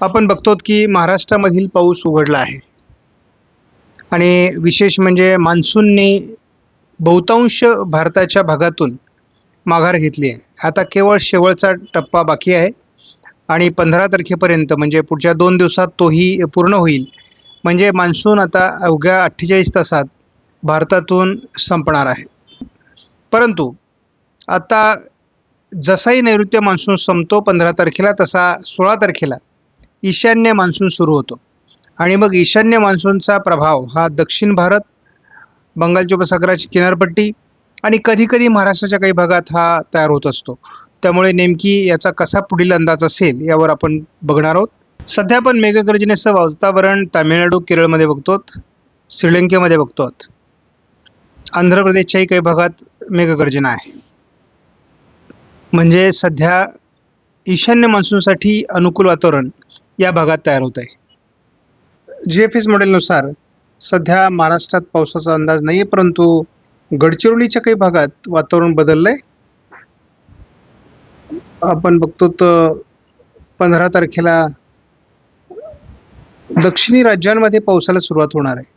आपण बघतो की महाराष्ट्रामधील पाऊस उघडला आहे. आणि विशेष म्हणजे मान्सूनने बहुतांश भारताच्या भागातून माघार घेतली आहे. आता केवळ शेवटचा टप्पा बाकी आहे. आणि पंधरा तारखेपर्यंत म्हणजे पुढच्या दोन दिवसात तोही पूर्ण होईल. म्हणजे मान्सून आता अवघ्या अठ्ठेचाळीस तासात भारतातून संपणार आहे. परंतु आता जसाही नैऋत्य मान्सून संपतो पंधरा तारखेला तसा सोळा तारखेला ईशान्य मान्सून सुरू होतो. आणि मग ईशान्य मान्सूनचा प्रभाव हा दक्षिण भारत बंगालच्या उपसागराची किनारपट्टी आणि कधीकधी महाराष्ट्राच्या काही भागात हा तयार होत असतो. त्यामुळे नेमकी याचा कसा पुढील अंदाज असेल यावर आपण बघणार आहोत. सध्या आपण मेघगर्जनेचं वातावरण तामिळनाडू केरळमध्ये बघतो श्रीलंकेमध्ये बघतो. आंध्र प्रदेशच्याही काही भागात मेघगर्जना आहे. म्हणजे सध्या ईशान्य मान्सूनसाठी अनुकूल वातावरण या भागात तयार होत आहे. जी एफ एस मॉडेलनुसार सध्या महाराष्ट्रात पावसाचा अंदाज नाही आहे परंतु गडचिरोलीच्या काही भागात वातावरण बदललं आहे आपण बघतो तर पंधरा तारखेला दक्षिणी राज्यांमध्ये पावसाला सुरुवात होणार आहे.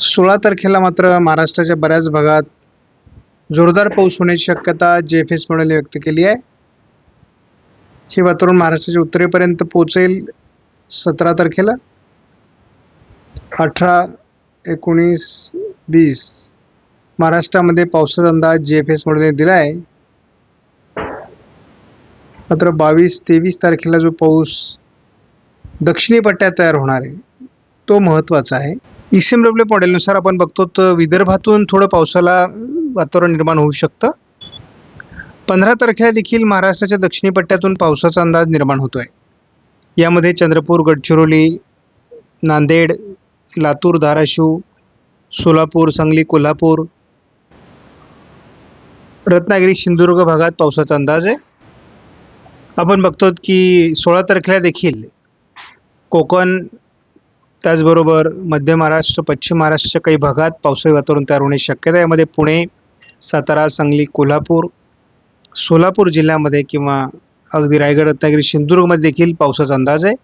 सोळा तारखेला मात्र महाराष्ट्राच्या बऱ्याच भागात जोरदार पाऊस होण्याची शक्यता जे एफ एस मॉडेलने व्यक्त केली आहे. हे वातावरण महाराष्ट्राच्या उत्तरेपर्यंत पोहोचेल सतरा तारखेला. अठरा एकोणीस वीस. महाराष्ट्रामध्ये पावसाचा अंदाज जे एफ एस मॉडेलने दिला आहे मात्र बावीस तेवीस तारखेला जो पाऊस दक्षिणी पट्ट्यात तयार होणार आहे तो महत्त्वाचा आहे. ई सी एम डब्ल्यू मॉडेलनुसार आपण बघतो तर विदर्भातून थोडं पावसाला वातावरण निर्माण होऊ शकतं. पंधरा तारखेला देखील महाराष्ट्राच्या दक्षिणी पट्ट्यातून पावसाचा अंदाज निर्माण होतो आहे यामध्ये चंद्रपूर गडचिरोली नांदेड लातूर धाराशिव सोलापूर सांगली कोल्हापूर रत्नागिरी सिंधुदुर्ग भागात पावसाचा अंदाज आहे. आपण बघतो की सोळा तारखेला देखील कोकण त्याचबरोबर मध्य महाराष्ट्र पश्चिम महाराष्ट्राच्या काही भागात पावसाळी वातावरण तयार होण्याची शक्यता यामध्ये पुणे सातारा सांगली कोल्हापूर सोलापूर जिल्ह्यामध्ये किंवा अगदी रायगड रत्नागिरी सिंधुदुर्गमध्ये देखील पावसाचा अंदाज आहे.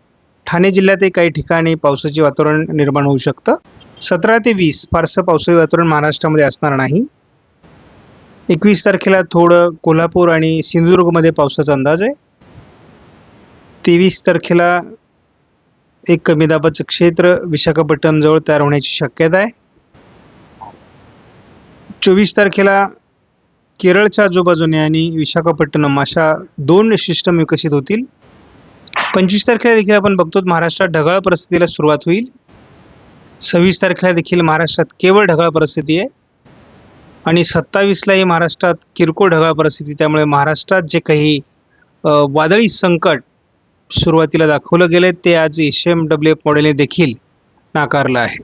ठाणे जिल्ह्यातही काही ठिकाणी पावसाचे वातावरण निर्माण होऊ शकतं. सतरा ते वीस फारसं पावसाळी वातावरण महाराष्ट्रामध्ये असणार नाही. एकवीस तारखेला थोडं कोल्हापूर आणि सिंधुदुर्गमध्ये पावसाचा अंदाज आहे. तेवीस तारखेला एक कमी दाबाचं क्षेत्र विशाखापट्टणमजवळ तयार होण्याची शक्यता आहे. चोवीस तारखेला केरळच्या आजूबाजूने आणि विशाखापट्टणम अशा दोन सिस्टम विकसित होतील. पंचवीस तारखेला देखील आपण बघतो महाराष्ट्रात ढगाळ परिस्थितीला सुरुवात होईल. सव्वीस तारखेला देखील महाराष्ट्रात केवळ ढगाळ परिस्थिती आहे. आणि सत्तावीसलाही महाराष्ट्रात किरकोळ ढगाळ परिस्थिती त्यामुळे महाराष्ट्रात जे काही वादळी संकट सुरुवातीला दाखवलं गेलं ते आज एस एम डब्ल्यू एफ मॉडेलने देखील नाकारलं आहे.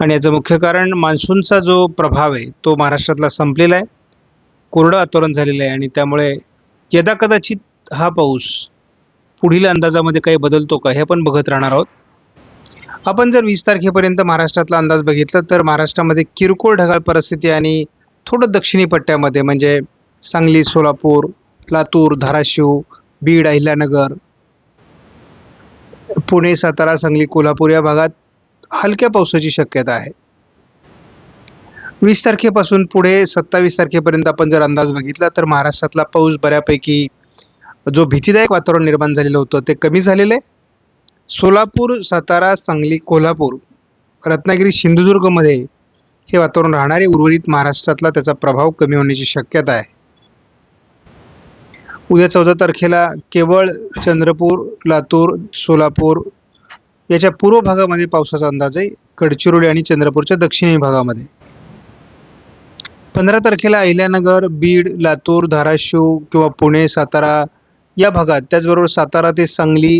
आणि याचं मुख्य कारण मान्सूनचा जो प्रभाव आहे तो महाराष्ट्रातला संपलेला आहे. कोरडं वातावरण झालेलं आहे आणि त्यामुळे यदा कदाचित हा पाऊस पुढील अंदाजामध्ये काही बदलतो का हे आपण बघत राहणार आहोत. आपण जर वीस तारखेपर्यंत महाराष्ट्रातला अंदाज बघितला तर महाराष्ट्रामध्ये किरकोळ ढगाळ परिस्थिती आणि थोडं दक्षिणी पट्ट्यामध्ये म्हणजे सांगली सोलापूर लातूर धाराशिव बीड अहिल्यानगर पुणे सातारा सांगली कोल्हापूर या भागात हलक्या पावसाची शक्यता आहे. वीस तारखेपासून पुढे सत्तावीस तारखेपर्यंत आपण जर अंदाज बघितला तर महाराष्ट्रातला पाऊस बऱ्यापैकी जो भीतीदायक वातावरण निर्माण झालेलं होतं ते कमी झालेलं आहे. सोलापूर सातारा सांगली कोल्हापूर रत्नागिरी सिंधुदुर्गमध्ये हे वातावरण राहणारे उर्वरित महाराष्ट्रातला त्याचा प्रभाव कमी होण्याची शक्यता आहे. उद्या चौदा तारखेला केवळ चंद्रपूर लातूर सोलापूर याच्या पूर्व भागामध्ये पावसाचा अंदाज आहे. गडचिरोली आणि चंद्रपूरच्या दक्षिणी भागामध्ये. पंधरा तारखेला अहिल्यानगर बीड लातूर धाराशिव किंवा पुणे सातारा या भागात त्याचबरोबर सातारा ते सांगली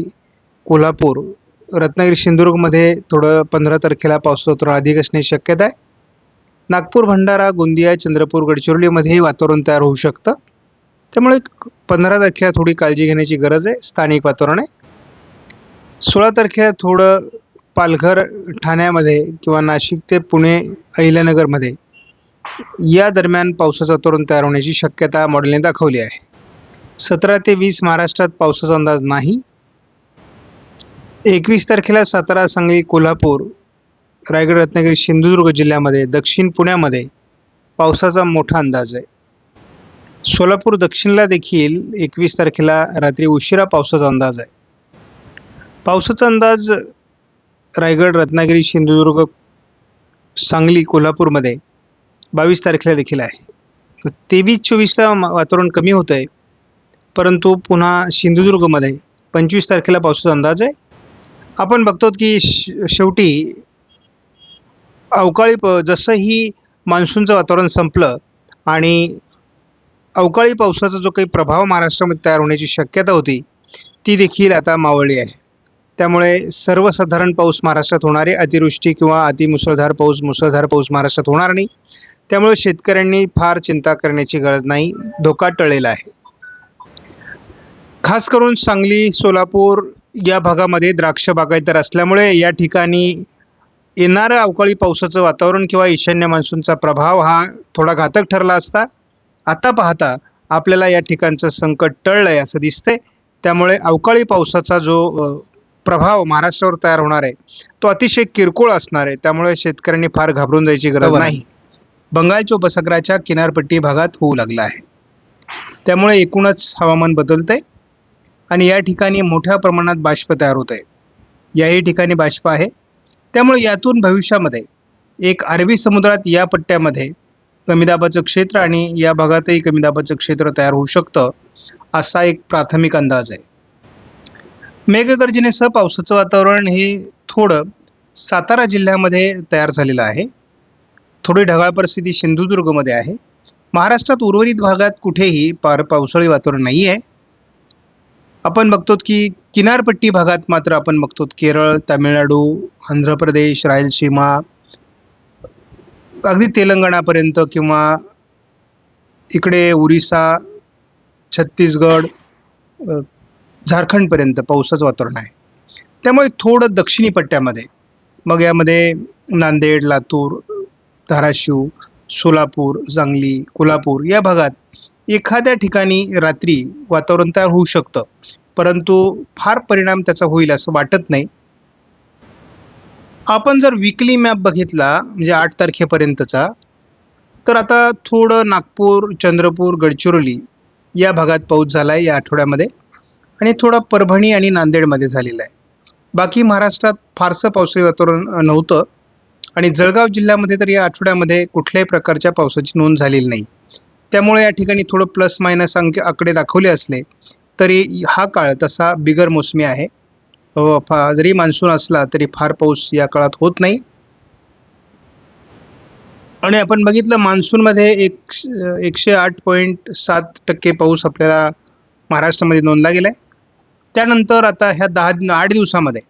कोल्हापूर रत्नागिरी सिंधुदुर्गमध्ये थोडं पंधरा तारखेला पावसाचं अधिक असण्याची शक्यता आहे. नागपूर भंडारा गोंदिया चंद्रपूर गडचिरोलीमध्येही वातावरण तयार होऊ शकतं. त्यामुळे पंधरा तारखेला थोडी काळजी घेण्याची गरज आहे स्थानिक वातावरण आहे. सोळा तारखेला थोडं पालघर ठाण्यामध्ये किंवा नाशिक ते पुणे अहिल्यानगरमध्ये या दरम्यान पावसाचा तोरण तयार होण्याची शक्यता मॉडेलने दाखवली आहे. सतरा ते वीस महाराष्ट्रात पावसाचा अंदाज नाही. एकवीस तारखेला सातारा सांगली कोल्हापूर रायगड रत्नागिरी सिंधुदुर्ग जिल्ह्यामध्ये दक्षिण पुण्यामध्ये पावसाचा मोठा अंदाज आहे. सोलापूर दक्षिणला देखील एकवीस तारखेला रात्री उशिरा पावसाचा अंदाज आहे. पावसाचा अंदाज रायगड रत्नागिरी सिंधुदुर्ग सांगली कोल्हापूरमध्ये बावीस तारखेला देखील आहे. तेवीस चोवीसला मा- वातावरण कमी होतं आहे परंतु पुन्हा सिंधुदुर्गमध्ये पंचवीस तारखेला पावसाचा अंदाज आहे. आपण बघतो की श- शेवटी अवकाळी प जसंही मान्सूनचं वातावरण संपलं आणि अवकाळी पावसाचा जो काही प्रभाव महाराष्ट्रामध्ये तयार होण्याची शक्यता होती ती देखील आता मावळली आहे. त्यामुळे सर्वसाधारण पाऊस महाराष्ट्रात होणार आहे. अतिवृष्टी किंवा अतिमुसळधार पाऊस मुसळधार पाऊस महाराष्ट्रात होणार नाही. त्यामुळे शेतकऱ्यांनी फार चिंता करण्याची गरज नाही. धोका टळलेला आहे. खास करून सांगली सोलापूर या भागामध्ये द्राक्ष बागायतर असल्यामुळे या ठिकाणी येणारं अवकाळी पावसाचं वातावरण किंवा ईशान्य मान्सूनचा प्रभाव हा थोडा घातक ठरला असता आता पाहता आपल्याला या ठिकाणचं संकट टळलं आहे असं दिसतंय. त्यामुळे अवकाळी पावसाचा जो प्रभाव महाराष्ट्रावर तयार होणार आहे. तो अतिशय किरकोळ असणार आहे. त्यामुळे शेतकऱ्यांनी फार घाबरून जायची गरज. नाही. बंगालच्या उपसागराच्या किनारपट्टी भागात होऊ लागला आहे. त्यामुळे एकूणच हवामान बदलतंय आणि या ठिकाणी मोठ्या प्रमाणात बाष्प तयार होत आहे याही ठिकाणी बाष्प आहे. त्यामुळे यातून भविष्यामध्ये एक अरबी समुद्रात या पट्ट्यामध्ये कमी दाबाचं क्षेत्र आणि या भागातही कमी दाबाचं क्षेत्र तयार होऊ शकतं असा एक प्राथमिक अंदाज आहे. मेघगर्जनेसह पावसाचं वातावरण हे थोडं सातारा जिल्ह्यामध्ये तयार झालेलं आहे. थोडी ढगाळ परिस्थिती सिंधुदुर्गमध्ये आहे. महाराष्ट्रात उर्वरित भागात कुठेही पार पावसाळी वातावरण नाही आहे आपण बघतो की किनारपट्टी भागात मात्र आपण बघतो केरळ तामिळनाडू आंध्र प्रदेश रायलसीमा अगदी तेलंगणापर्यंत किंवा इकडे उरिसा छत्तीसगड झारखंडपर्यंत पावसाचं वातावरण आहे. त्यामुळे थोडं दक्षिणी पट्ट्यामध्ये मग यामध्ये नांदेड लातूर धाराशिव सोलापूर सांगली कोल्हापूर या भागात एखाद्या ठिकाणी रात्री वातावरण तयार होऊ शकतं. परंतु फार परिणाम त्याचा होईल असं वाटत नाही. आपण जर विकली मॅप बघितला म्हणजे आठ तारखेपर्यंतचा तर आता थोडं नागपूर चंद्रपूर गडचिरोली या भागात पाऊस झाला आहे या आठवड्यामध्ये. आणि थोडा परभणी आणि नांदेडमध्ये झालेला आहे. बाकी महाराष्ट्रात फारसं पावसाळी वातावरण नव्हतं. आणि जळगाव जिल्ह्यामध्ये तर या आठवड्यामध्ये कुठल्याही प्रकारच्या पावसाची नोंद झालेली नाही. त्यामुळे या ठिकाणी थोडं प्लस मायनस अंक आकडे दाखवले असले तरी हा काळ तसा बिगर मोसमी आहे. जरी मान्सून असला तरी फार पाऊस या काळात होत नाही. आणि आपण बघितलं मान्सूनमध्ये एक एकशे आठ पॉईंट सात टक्के पाऊस आपल्याला महाराष्ट्रामध्ये नोंदला गेला आहे त्यानंतर आता ह्या दहा आठ दिवसामध्ये